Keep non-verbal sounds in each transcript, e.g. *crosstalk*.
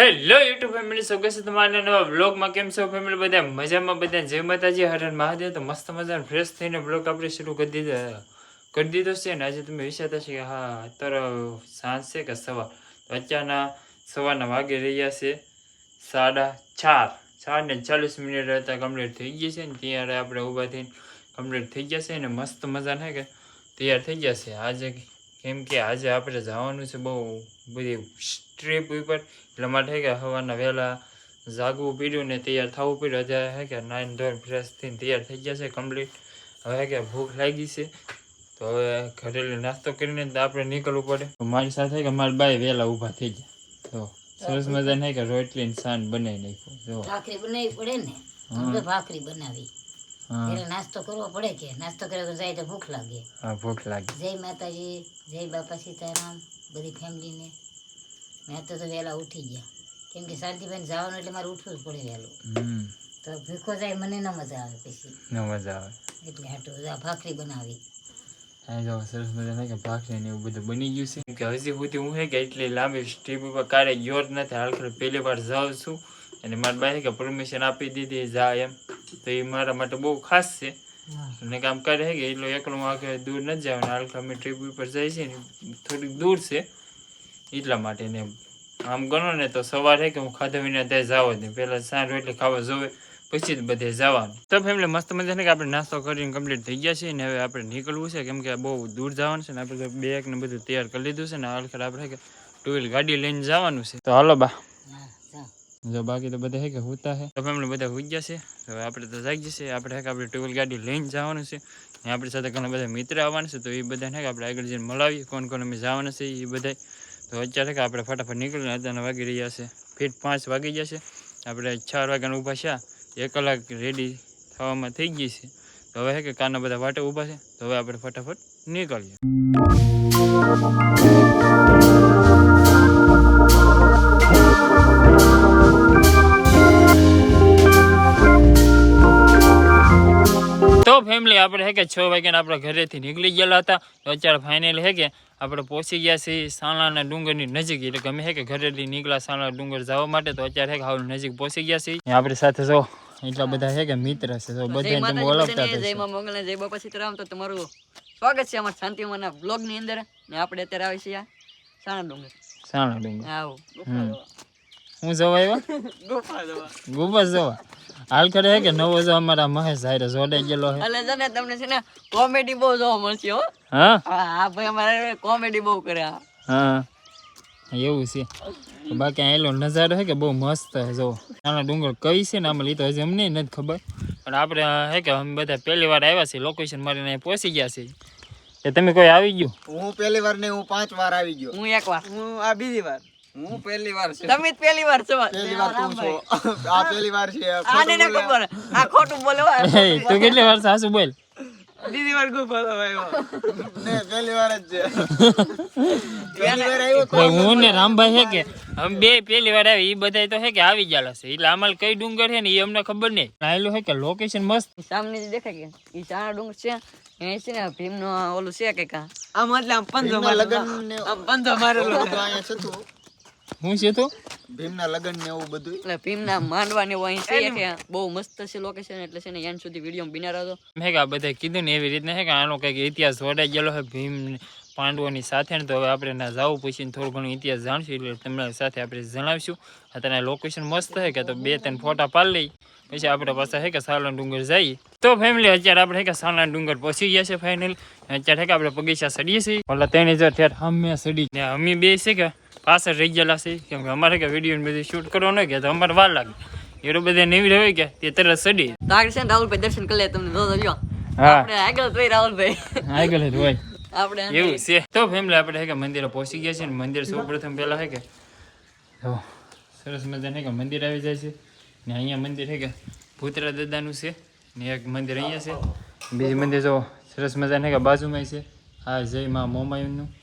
Hello YouTube family સો કેસે તમારા નવા બ્લોગમાં કેમ છો ફેમિલી બધા મજામાં બધા જય માતાજી. હરણ મહાદેવ. તો મસ્ત મજાનો ફ્રેશ થઈને બ્લોગ આપણે શરૂ કરી દીધો કરી દીધો છે ને. આજે તમે વિચારતા છે કે હા, અત્યારે સાંજ છે કે સવાર તો અત્યારના સવારના વાગે રહ્યા છે સાડા ચાર. ચાર ને ચાલીસ મિનિટ હતા કમ્પ્લીટ થઈ ગઈ છે ને. ત્યારે આપણે ઊભા થઈને કમ્પ્લીટ થઈ ગયા છે ને. મસ્ત મજા ને કે? તૈયાર થઈ ગયા છે. આજે કેમ કે આજે આપણે જવાનું છે બહુ બધી ટ્રીપ ઉપર. એટલા માટે કે સવારના વહેલા જાગવું પડ્યું ને તૈયાર થવું પડ્યું. અત્યારે હે કે નાઈન ધોરણ ફ્રેશ થઈને તૈયાર થઈ ગયા છે કમ્પ્લીટ હવે કે ભૂખ લાગી છે. તો હવે ઘરેલું નાસ્તો કરીને આપણે નીકળવું પડે. તો મારી સાથે કે મારા બાઈ વહેલા ઊભા થઈ ગયા. તો સરસ મજા નહીં કે રોટલી ને સાંજ બનાવી નાખ્યું. જો. ભાખરી બનાવી પડે ને? ભાખરી બનાવી. એટલે નાસ્તો કરવો પડે કે? નાસ્તો કર્યો જાય તો ભૂખ લાગે. હા ભૂખ લાગે. જય માતાજી જય બાપા સીતારામ બધી ફેમિલીને. મેં તો વહેલા ઉઠી ગયા. કેમ કે શાંતિભાઈ જવાનું એટલે મારે ઉઠવું જ પડે વહેલું. તો ભૂખો જાય મને ન મજા આવે પછી. ન મજા આવે. એટલે હાટું ભાખરી બનાવી. જો સરસ મજાના કે ભાખરી ને એવું બધું બની ગયું છે. કે હજી સુધી હું હે કે એટલી લાંબી સ્ટ્રીપ ઉપર ક્યારે ગયો જ નથી. હાલ પહેલી વાર જાઉં છું. અને મારી બાઈ કે પરમિશન આપી દીધી જા એમ. તો એ મારા માટે બહુ ખાસ છે. અને કામ કરે છે કે એટલો એકલો આખે દૂર નથી જવાનું હાલ અમે ટ્રીપ ઉપર જાય છે ને થોડીક દૂર છે. એટલા માટે ને આમ ગણો ને તો સવારે કે હું ખાધા વિના ત્યાં જાવ જ નહીં. પહેલાં સાંજ રોટલી ખાવા જોવે પછી જ બધે જવાનું. તો ફેમિલી મસ્ત મજાને કે આપણે નાસ્તો કરીને કમ્પ્લીટ થઈ ગયા છે ને હવે આપણે નીકળવું છે. કેમ કે બહુ દૂર જવાનું છે ને આપણે બેગ ને બધું તૈયાર કરી લીધું છે ને હાલ ખરે આપણે ટુ વ્હીલ ગાડી લઈને જવાનું છે. તો હાલો બા. જો બાકી તો બધા હે કે હુતા હે? તો ફેમિલી બધા હોઈ ગયા છે. તો આપણે તો જાગી જશે. આપણે હે આપણે ટુ ગાડી લઈને જવાનું છે. ને આપણી સાથે ઘણા બધા મિત્ર આવવાના છે. તો એ બધાને હે આપણે આગળ જઈને મળાવીએ. કોણ કોણ અમે જવાના છે એ બધા તો અત્યારે કે આપણે ફટાફટ નીકળીને અત્યારના વાગી રહ્યા છે. ફીટ પાંચ વાગી છે. આપણે ચાર વાગ્યાના ઊભા છે. એક કલાક રેડી થવામાં થઈ ગઈ છે. તો હવે હે કે કારના બધા વાટે ઊભા છે. તો હવે આપણે ફટાફટ નીકળીએ. ફેમિલી આપણે હે કે છ વાગ્યાને આપણે ઘરેથી નીકળી ગયેલા હતા તો અત્યારે ફાઇનલ હે કે આપણે પહોંચી ગયા છીએ સાણાના ડુંગરની નજીક. એટલે ગમે હે કે ઘરેથી નીકળ્યા સાણા ડુંગર જવા માટે તો અત્યારે હે કે હાવ નજીક પહોંચી ગયા છીએ. આપણી સાથે જો એટલા બધા હે કે મિત્ર છે તો બધા તમે ઓળખતા જય હશો. માં મંગળ જય બાપા સીતારામ. તો તમારું સ્વાગત છે અમારા શાંતિમાના બ્લોગની અંદર. ને આપણે અત્યારે આવી છીએ સાણા ડુંગર. સાણા ડુંગર. આવો. હું જવા આવ્યો? *laughs* ગુફા જોવા. હાલ કરે હે કે નવો જો અમારા મહેશ હારે જોડાઈ ગયેલો હે. એટલે છે ને તમને છે ને કોમેડી બહુ જોવા મળશે હો. હા? હા ભાઈ અમારે કોમેડી બહુ કરે હા. એવું છે. બાકી આયેલો એલો નજારો છે કે બહુ મસ્ત છે જો નાના ડુંગર કઈ છે ને આમાં લીધો હજી અમને નથી ખબર. પણ આપણે હે કે અમે બધા પહેલી વાર આવ્યા છીએ લોકેશન મારીને અહીં પહોંચી ગયા છીએ. કે તમે કોઈ આવી ગયું? હું પહેલી વાર નહીં હું પાંચ વાર આવી ગયો. હું એક વાર. હું આ બીજી વાર. હું પહેલી વાર છે. તમે પહેલી વાર છો. પહેલી વાર તું છો. આ પહેલી વાર છે આને ને ખબર. આ ખોટું બોલે *laughs* તું કેટલી વાર સાસુ બોલ? બીજી વાર ગુફા જોવા આવ્યો ને પહેલી વાર જ છે. *laughs* પહેલી વાર આવ્યો તો હું ને રામભાઈ છે કે? અમે બે પહેલી વાર આવી એ બધા તો છે કે આવી ગયેલા છે. એટલે અમારે કઈ ડુંગર છે ને એ અમને ખબર નહીં. આવેલું છે કે લોકેશન મસ્ત. સામને જે દેખાય કે ઈ ડુંગર છે. એ છે ને ભીમ નો ઓલું છે કે કા આમ એટલે આમ પંજો ને આમ પંજો મારેલો. અહીંયા છે તું. હું છે તો? ભીમના લગન ને એવું બધું એટલે ભીમના માંડવા ને એવું છે કે બહુ મસ્ત છે લોકેશન એટલે છે ને એન્ડ સુધી વીડિયો બિના રહેતો. મેં કે આ બધા કીધું ને એવી રીતના છે કે આનો કંઈક ઇતિહાસ જોડાઈ ગયેલો છે ભીમ પાંડવોની સાથે ને તો હવે આપણે ના જવું પછી થોડું ઘણું ઇતિહાસ જાણશું એટલે તમારી સાથે આપણે જણાવીશું. અત્યારે લોકેશન મસ્ત છે કે તો બે ત્રણ ફોટા પાડી લઈ. પછી આપણે પાછા છે કે સાલણ ડુંગર જઈએ. તો ફેમિલી અત્યારે આપણે કે સાલણ ડુંગર પહોંચી ગયા છે ફાઇનલ અત્યારે કે આપણે બગીચા સડીએ છીએ. ભલે તેની જો ઠેર અમે સડી. ને અમે બે છે કે પાછળ રહી ગયેલા છે. કેમ કે અમારે કે વીડિયો બધું શૂટ કરો ને કે તો અમારે વાર લાગે. એટલું બધા નીવડે હોય કે તે તરત સડી આગળ છે રાહુલભાઈ દર્શન કરી લે તમને જોજો. જો આપણે આગળ તો રાહુલભાઈ. આગળ જ હોય. આપણે એવું છે. તો ફેમિલી આપણે કે મંદિરે પહોંચી ગયા છે ને મંદિર સૌપ્રથમ પહેલા હે કે તો સરસ મજા હે કે મંદિર આવી જાય છે. ને અહીંયા મંદિર હે કે ભૂતરા દાદાનું છે. ને એક મંદિર અહીંયા છે. બીજું મંદિર જો સરસ મજા હે કે બાજુમાં છે. હા જય મા મોમાયુનું હે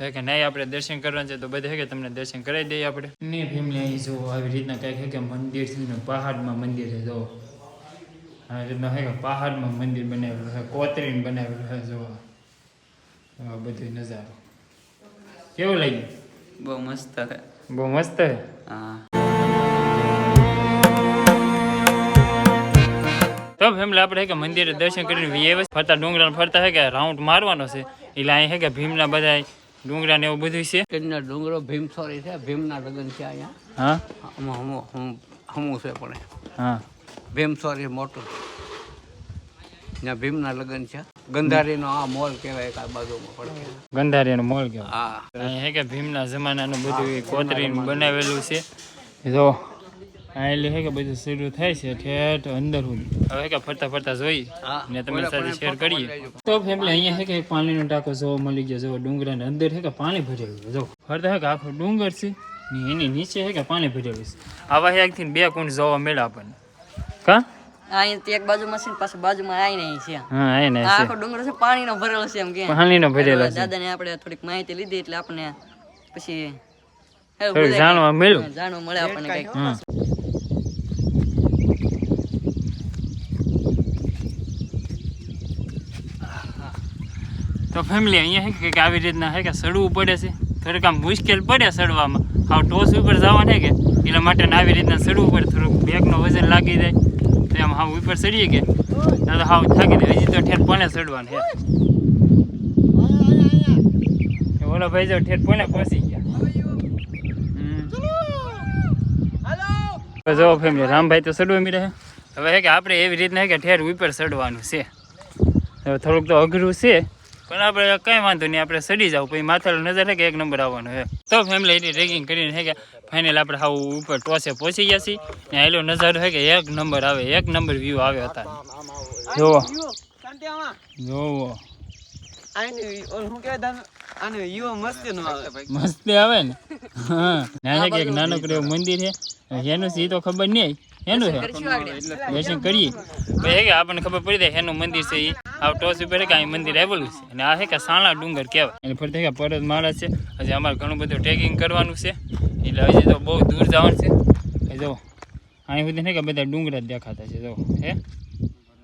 કે નહીં આપણે દર્શન કરવાનું છે તો બધા હે કે તમને દર્શન કરાવી દઈએ આપણે? ને ફેમિલી અહીં જો આવી રીતના કંઈક કે મંદિર છે ને પહાડમાં મંદિર છે જો. આવી રીતના હે કે પહાડમાં મંદિર બનાવેલું છે કોતરીને બનાવેલું છે જો. આ બધું નજારો. કેવું લાગ્યું? બહુ મસ્ત છે બહુ મસ્ત હે? હા. તો ફેમિલી આપણે કે મંદિરે દર્શન કરીને વ્યવસ્થિત ફરતા ડુંગરા ફરતા હે કે રાઉન્ડ મારવાનો છે? એટલે અહીં હે કે ભીમના બધા ડુંગરા ને એવું બધું છે? કચ્છના ડુંગરો ભીમસોરી છે ભીમના લગ્ન છે અહીંયા. હા? હમું હમ હમું છે પણ હા. ભીમસોરી મોટું. ત્યાં ભીમના લગ્ન છે. ગંધારીનો આ મોલ કહેવાય એક આ બાજુમાં પડે ગંધારીનો મોલ કહેવાય. હા. હે કે ભીમના જમાનાનું બધું. કોતરીને બનાવેલું છે. જો આ એટલે હે કે બધું શરૂ થાય છે ઠેઠ અંદર સુધી હવે કે ફરતા ફરતા જોઈ ને તમારી સાથે શેર કરીએ. તો ફેમિલી અહીંયા હે કે પાણીનો ટાંકો જોવા મળી ગયો જો ડુંગરાની અંદર હે કે પાણી ભરેલું જો ફરતા હે કે આખો ડુંગર છે ને એની નીચે હે કે પાણી ભરેલું છે. આવા એકથી બે કુંડ જોવા મળ્યા આપણને. કા? અહીંયા એક બાજુમાં છે. બાજુમાં હા આખો ડુંગર છે પાણીનો ભરેલો છે એમ કે. પાણીનો ભરેલો છે. દાદાને આપણે થોડીક માહિતી લીધી એટલે આપણે પછી જાણવા મળ્યું. જાણવા મળે આપણને કંઈક. તો ફેમિલી અહીંયા છે કે આવી રીતના છે કે સડવું પડે છે? થોડુંક આમ મુશ્કેલ પડે સડવામાં. આવ ટોસ ઉપર જવાનું હે કે? એટલા માટે આવી રીતના સડવું પડે. થોડુંક બેગનો વજન લાગી જાય. તો એમ હાવ ઉપર સડીએ કે? તો હાવ થાકી જાય. હજી તો ઠેર પોણે સડવાનું હે. ઓલો ભાઈ જો ઠેર પોણે પહોંચી ગયા. જો ફેમિલી રામભાઈ તો સડવા મીડે છે હવે હે કે આપણે એવી રીતના હે કે ઠેર ઉપર સડવાનું છે. હવે થોડુંક તો અઘરું છે. પણ આપણે કંઈ વાંધો નહીં આપણે સડી જાવ પછી માથાનો નજર હે કે એક નંબર આવવાનો છે. તો ફેમિલી એટલી ટ્રેકિંગ કરીને હે કે ફાઇનલ આપણે હાવ ઉપર ટોસે પહોંચી ગયા છીએ ને આયલો નજારો હે કે એક નંબર આવે એક નંબર વ્યૂ આવે હતા જોવો શાંતિ આમાં જોવો આને ઓલું શું કહેવાય તમે આને યુવા મસ્તી નો આવે મસ્તી આવે ને? હા. ના છે કે એક નાનકડું એવું મંદિર છે? એનું છે એ તો ખબર નહીં. એનું છે? કરીશું આગળ દર્શન કરીએ. પછી હે કે આપણને ખબર પડી જાય એનું મંદિર છે એ આ ટોસ ઉપર કે અહીં મંદિર આવેલું છે. અને આ હે કે સાણા ડુંગર કહેવાય. અને ફરતે કે પરત માળા છે. હજી અમારે ઘણું બધું ટ્રેકિંગ કરવાનું છે. એટલે હજી તો બહુ દૂર જવાનું છે. એ જો અહીં સુધી કે બધા ડુંગરા જ દેખાતા છે. જો હે?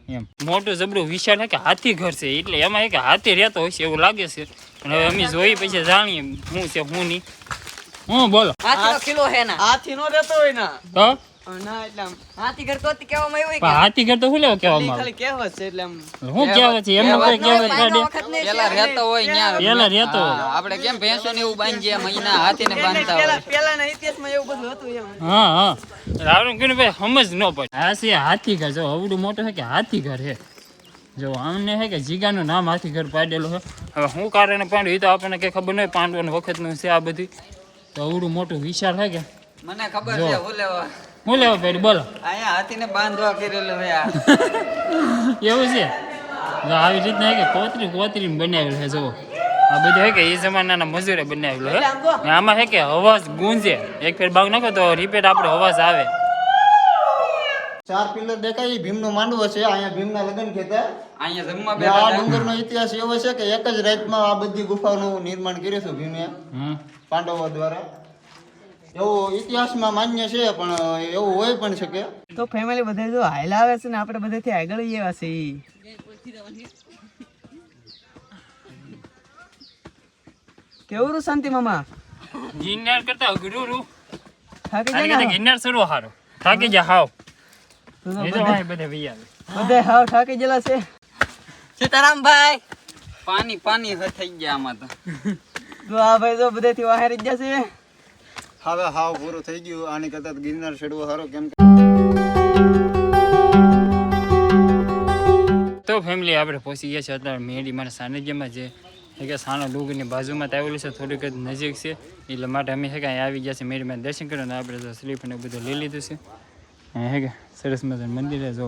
એમ. મોટું જબરું વિશાળ હે કે હાથી ઘર છે. એટલે એમાં એક કે હાથી રહેતો હોય છે એવું લાગે છે. પણ હવે અમે જોઈ પછી જાણીએ શું છે હું નહીં. હું બોલો. હાથી નો. રહેતો હોય ના. તો ના એટલે હાથી ઘર તો કહેવામાં આવ્યું પણ હાથી ઘર તો શું લેવા કહેવામાં ખાલી કહેવત છે એટલે હું કહેવાય છે? એમનું કઈ કહેવાય કાઢે? પેલા રહેતો હોય ન્યા પેલા રહેતો આપણે કેમ ભેંસો ને એવું બાંધીએ? મહિના હાથીને બાંધતા હોય. પેલા પેલાના ઇતિહાસમાં એવું બધું હતું એમ. હા હા. રાવણ કીધું ભાઈ સમજ ન પડે. હા છે હાથી ઘર. જો અવડું મોટું છે કે હાથી ઘર છે? જો અમને છે કે જીગાનું નામ હાથી ઘર પાડેલું છે? હવે શું કારણે પાડ્યું એ તો આપણને કઈ ખબર નહીં પાંડવોના વખતનું છે આ બધી. તો અવડું મોટું વિશાળ છે કે? મને ખબર છે હું લેવા? હું લેવા પડ્યું બોલો. અહીંયા હાથીને બાંધવા કરેલો હોય આ. એવું છે? જો આવી રીતના કે કોતરી કોતરી બનાવેલું છે જુઓ. આ બધું છે કે એ જમાનાના મજૂરે બનાવેલું હે. આમાં હે કે અવાજ ગુંજે. એક ફેર બાગ નાખો તો રિપેર આપણો અવાજ આવે. ચાર પિલર દેખાય એ ભીમનો માંડવો છે. અહીંયા ભીમના લગ્ન કહેતા અહીંયા જમવા ને આ ડુંગરનો ઇતિહાસ એવો છે કે એક જ રાતમાં આ બધી ગુફાઓનું નિર્માણ કર્યું છે ભીમે. હમ. પાંડવો દ્વારા. એવું ઇતિહાસમાં માન્ય છે પણ એવું હોય પણ શકે. તો ફેમિલી બધા જો હાઈલા આવે છે ને આપણે બધાથી આગળ એવા છે કેવું રૂ શાંતિ મામા? ગિરનાર કરતા અઘરું રૂ. થાકી જાય ને? ગિરનાર સડવો હારો. થાકી જા હાવ. ભાઈ બધે બધા હાવ થાકી ગયેલા છે. સીતારામભાઈ! પાણી પાણી હ- થઈ ગયા આમાં તો. તો આ ભાઈ જો બધેથી વાહેરી ગયા જશે હવે હાવ પૂરું થઈ ગયું. આની કરતા ગિરનાર ચડવો સારો કેમ તો ફેમિલી આપણે પહોંચી ગયા છે અત્યારે મેડી મારા સાનિધ્યમાં જે કે સાનો ડુંગરની બાજુમાં તો આવેલું છે, થોડીક જ નજીક છે. એટલે માટે અમે છે કે અહીં આવી ગયા છે મેડીમાં દર્શન કર્યો અને આપણે તો સ્લીપ અને બધું લઈ લીધું છે. હે કે સરસ મજાનું મંદિરે જો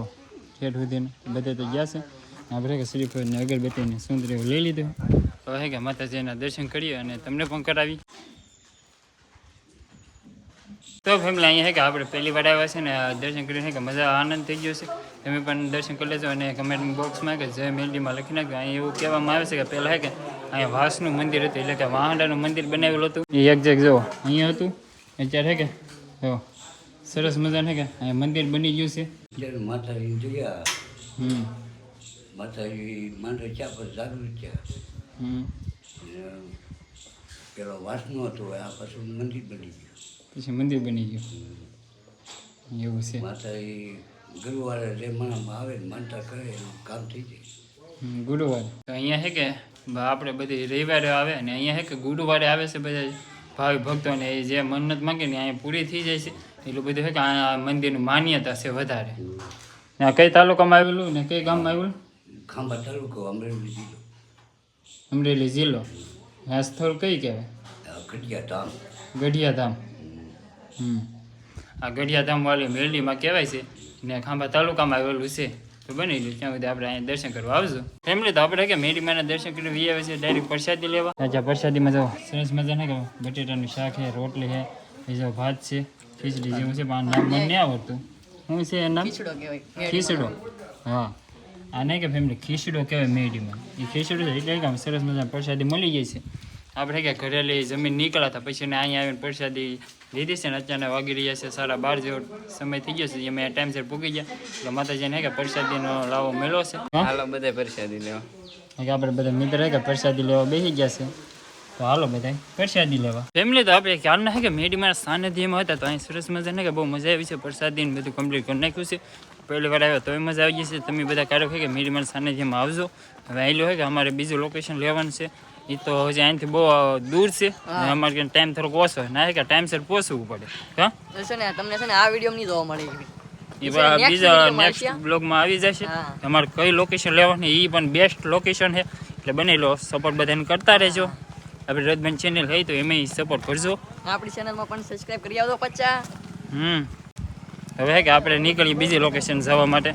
ઠેઠ સુધીને. બધે તો ગયા છે. આપણે કે સ્લીપ ને અગરબત્તીને સુંદર એવું લઈ લીધું. તો હે કે માતાજીના દર્શન કરીએ અને તમને પણ કરાવી તો ફેમિલી અહીંયા છે કે આપણે પહેલી વાર આવ્યા છે ને દર્શન કરીને કે મજા આનંદ થઈ ગયો છે. તમે પણ દર્શન કરી લેજો અને કમેન્ટ બોક્સમાં કે જય મેલડીમાં લખી નાખજો. અહીં એવું કહેવામાં આવે છે કે પહેલાં કે અહીંયા વાસનું મંદિર હતું એટલે કે વાહંડાનું મંદિર બનાવેલું હતું. એ એક જગ જો અહીંયા હતું અત્યારે કે જો સરસ મજા છે કે અહીંયા મંદિર બની ગયું છે. માતાજી જોયા. હમ. માતાજી માંડે ચા પર જાગૃત છે હમ. પેલો વાસનો હતો આ પાછું મંદિર બની ગયું. પછી મંદિર બની ગયું. એવું છે. માતા એ ગુરુવારે જે મનમાં આવે માનતા કરે એનું કામ થઈ જાય. ગુરુવારે. તો અહીંયા છે કે આપણે બધી રવિવારે આવે અને અહીંયા છે કે ગુરુવારે આવે છે બધા ભાવિ ભક્તોને એ જે મન્નત માંગે ને અહીંયા પૂરી થઈ જાય છે. એટલું બધું છે કે આ મંદિરની માન્યતા છે વધારે. ને કઈ તાલુકામાં આવેલું ને કઈ ગામમાં આવેલું? ખાંભા તાલુકો અમરેલી જિલ્લો. અમરેલી જિલ્લો. આ સ્થળ કઈ કહેવાય? ગઢિયા ધામ ગઢિયાધામ. હમ આ ગઢિયાધામ વાળી મેરડીમાં કહેવાય છે ને ખાંભા તાલુકામાં આવેલું છે. તો બની ગયું. ત્યાં સુધી આપણે અહીંયા દર્શન કરવા આવજો. ફેમિલી તો આપણે કે મેરડીમાંના દર્શન કરી વી આવે છે ડાયરેક્ટ પ્રસાદી લેવા. અચ્છા પ્રસાદીમાં જો સરસ મજા નહીં કે બટેટાનું શાક છે રોટલી છે બીજો ભાત છે ખીચડી જેવું છે પણ નામ મને આવડતું. શું છે એનું ખીચડો હા. આ નહીં કે ફેમિલી ખીચડો કહેવાય મેરડીમાં. એ ખીચડો છે એટલે કે સરસ મજા પ્રસાદી મળી જાય છે. આપણે કે ઘરે લઈ જમીન નીકળ્યા હતા પછી ને અહીંયા આવીને પ્રસાદી લીધી છે ને અચાનક વાગી રહ્યા છે સાડા બાર જેવો સમય થઈ ગયો છે અમે ટાઈમસર પૂગી ગયા. એટલે માતાજીને કે પ્રસાદીનો લાવો મેળો છે. હા? હાલો બધા પ્રસાદી લેવા. કે આપણે બધા મિત્ર કે પ્રસાદી લેવા બેસી ગયા છે. તો હાલો બધા પ્રસાદી લેવા. ફેમિલી તો આપણે ખ્યાલ ના કે મેડીમાં સાનિધ્યમાં હતા તો અહીં સરસ મજા ને કે બહુ મજા આવી છે પ્રસાદી ને બધું કમ્પ્લીટ કરી નાખ્યું છે. પહેલી વાર આવ્યો તોય મજા આવી ગઈ છે. તમે બધા કાર્યો કે મેડીમાં સાનિધ્યમાં આવજો. હવે આવેલું હોય કે અમારે બીજું લોકેશન લેવાનું છે. એ તો હજી અહીંથી બહુ દૂર છે. અને અમારે ટાઈમ થોડોક ઓછો ના કે ટાઈમસર પહોંચવું પડે. હા? છે ને તમને છે ને આ વીડિયો નહીં જોવા મળે એ બીજા નેક્સ્ટ બ્લોગમાં આવી જશે. તમારે કઈ લોકેશન લેવાની એ પણ બેસ્ટ લોકેશન છે. એટલે બની લો સપોર્ટ બધાને કરતા રહેજો. આપણી રજબન ચેનલ હોય તો એમાં સપોર્ટ કરજો. આપણી ચેનલમાં પણ સબસ્ક્રાઇબ કરી આવજો પચા હમ. હવે કે આપણે નીકળીએ બીજી લોકેશન જવા માટે.